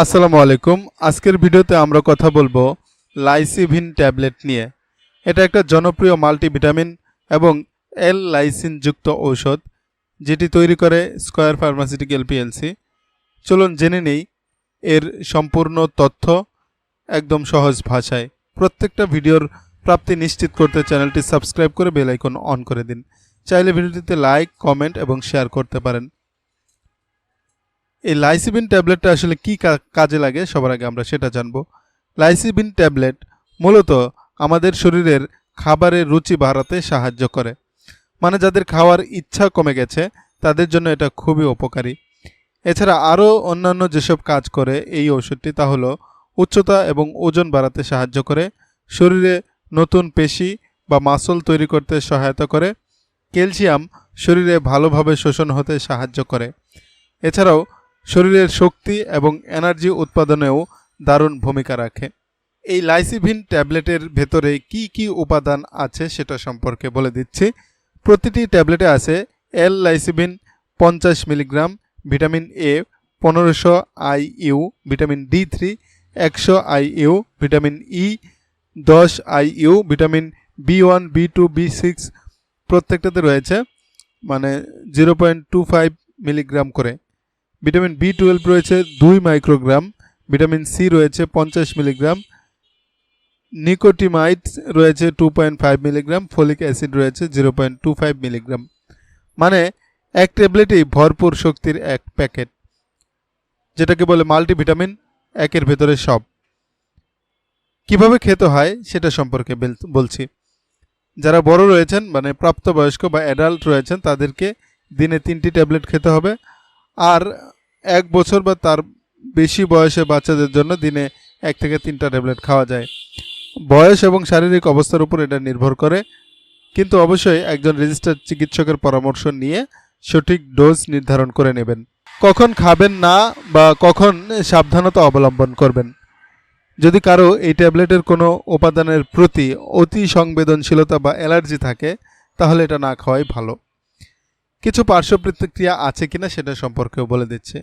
আসসালামু আলাইকুম। আজকের ভিডিওতে আমরা কথা বলব লাইসিভিন ট্যাবলেট নিয়ে। এটা একটা জনপ্রিয় মাল্টিভিটামিন এবং এল লাইসিন যুক্ত ঔষধ, যেটি তৈরি করে স্কয়ার ফার্মাসিউটিক্যাল পিএলসি চলুন জেনে নেই এর সম্পূর্ণ তথ্য একদম সহজ ভাষায়। প্রত্যেকটা ভিডিওর প্রাপ্তি নিশ্চিত করতে চ্যানেলটি সাবস্ক্রাইব করে বেল আইকন অন করে দিন। চাইলে ভিডিওটিতে লাইক, কমেন্ট এবং শেয়ার করতে পারেন। এই লাইসিবিন ট্যাবলেটটা আসলে কি কাজে লাগে সবার আগে আমরা সেটা জানব। লাইসিবিন ট্যাবলেট মূলত আমাদের শরীরের খাবারের রুচি বাড়াতে সাহায্য করে। মানে যাদের খাওয়ার ইচ্ছা কমে গেছে, তাদের জন্য এটা খুবই উপকারী। এছাড়া আরও অন্যান্য যেসব কাজ করে এই ওষুধটি তা হলো উচ্চতা এবং ওজন বাড়াতে সাহায্য করে, শরীরে নতুন পেশি বা মাসল তৈরি করতে সহায়তা করে, ক্যালসিয়াম শরীরে ভালোভাবে শোষণ হতে সাহায্য করে। এছাড়াও শরীরের শক্তি এবং এনার্জি উৎপাদনেও দারুণ ভূমিকা রাখে। এই লাইসিভিন ট্যাবলেটের ভেতরে কি কি উপাদান আছে সেটা সম্পর্কে বলে দিচ্ছি। প্রতিটি ট্যাবলেটে আছে এল লাইসিভিন পঞ্চাশ মিলিগ্রাম, ভিটামিন এ পনেরোশো I U vitamin D three একশো আই ইউ ভিটামিন ই দশ I U vitamin B one B two B six প্রত্যেকটাতে রয়েছে। মানে zero point two five milligram করে। ভিটামিন বি টুয়েলভ রয়েছে দুই মাইক্রোগ্রাম, ভিটামিন সি রয়েছে পঞ্চাশ মিলিগ্রাম, নিকোটিমাইট রয়েছে two point five milligram, folic acid রয়েছে zero point two five milligram. মানে এক ট্যাবলেটেই ভরপুর শক্তির এক প্যাকেট, যেটাকে বলে মাল্টিভিটামিন, একের ভেতরে সব। কীভাবে খেতে হয় সেটা সম্পর্কে বলছি। যারা বড় রয়েছেন মানে প্রাপ্তবয়স্ক বা অ্যাডাল্ট রয়েছেন, তাদেরকে দিনে তিনটি ট্যাবলেট খেতে হবে। আর এক বছর বা তার বেশি বয়সে বাচ্চাদের জন্য দিনে এক থেকে তিনটা ট্যাবলেট খাওয়া যায়। বয়স এবং শারীরিক অবস্থার উপর এটা নির্ভর করে। কিন্তু অবশ্যই একজন রেজিস্টার্ড চিকিৎসকের পরামর্শ নিয়ে সঠিক ডোজ নির্ধারণ করে নেবেন। কখন খাবেন না বা কখন সাবধানতা অবলম্বন করবেন। যদি কারও এই ট্যাবলেটের কোনো উপাদানের প্রতি অতি সংবেদনশীলতা বা অ্যালার্জি থাকে, তাহলে এটা না খাওয়াই ভালো। কিছু পার্শ্ব প্রতিক্রিয়া আছে কিনা সেটা সম্পর্কেও বলে দিচ্ছে।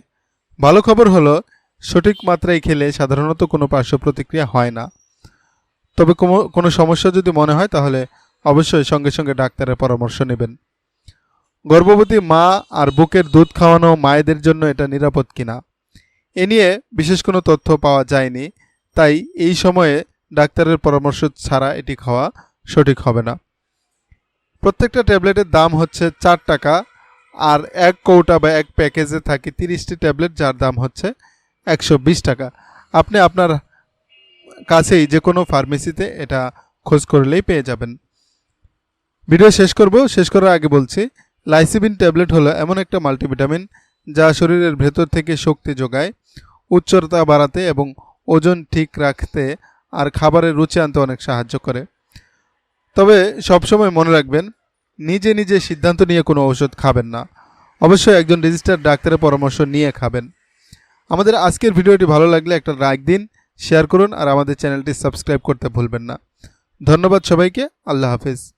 ভালো খবর হলো, সঠিক মাত্রায় খেলে সাধারণত কোনো পার্শ্ব প্রতিক্রিয়া হয় না। তবে কোনো সমস্যা যদি মনে হয়, তাহলে অবশ্যই সঙ্গে সঙ্গে ডাক্তারের পরামর্শ নেবেন। গর্ভবতী মা আর বুকের দুধ খাওয়ানো মায়েদের জন্য এটা নিরাপদ কিনা? এ নিয়ে বিশেষ কোনো তথ্য পাওয়া যায়নি, তাই এই সময়ে ডাক্তারের পরামর্শ ছাড়া এটি খাওয়া সঠিক হবে না। প্রত্যেকটা ট্যাবলেটের দাম হচ্ছে চার টাকা আর এক কৌটা বা এক প্যাকেজে থাকে তিরিশটি ট্যাবলেট, যার দাম হচ্ছে একশো বিশ টাকা। আপনি আপনার কাছেই যে কোনো ফার্মেসিতে এটা খোঁজ করলেই পেয়ে যাবেন। ভিডিও শেষ করব। শেষ করার আগে বলছি, লাইসিবিন ট্যাবলেট হলো এমন একটা মাল্টিভিটামিন যা শরীরের ভেতর থেকে শক্তি যোগায়, উচ্চতা বাড়াতে এবং ওজন ঠিক রাখতে আর খাবারের রুচি আনতে অনেক সাহায্য করে। তবে সবসময় মনে রাখবেন নিজে নিজে সিদ্ধান্ত নিয়ে কোনো ওষুধ খাবেন না। অবশ্যই একজন রেজিস্টার ডাক্তারের পরামর্শ নিয়ে খাবেন। আমাদের আজকের ভিডিওটি ভালো লাগলে একটা লাইক দিন শেয়ার করুন আর আমাদের চ্যানেলটি সাবস্ক্রাইব করতে ভুলবেন না। ধন্যবাদ সবাইকে, আল্লাহ হাফিজ।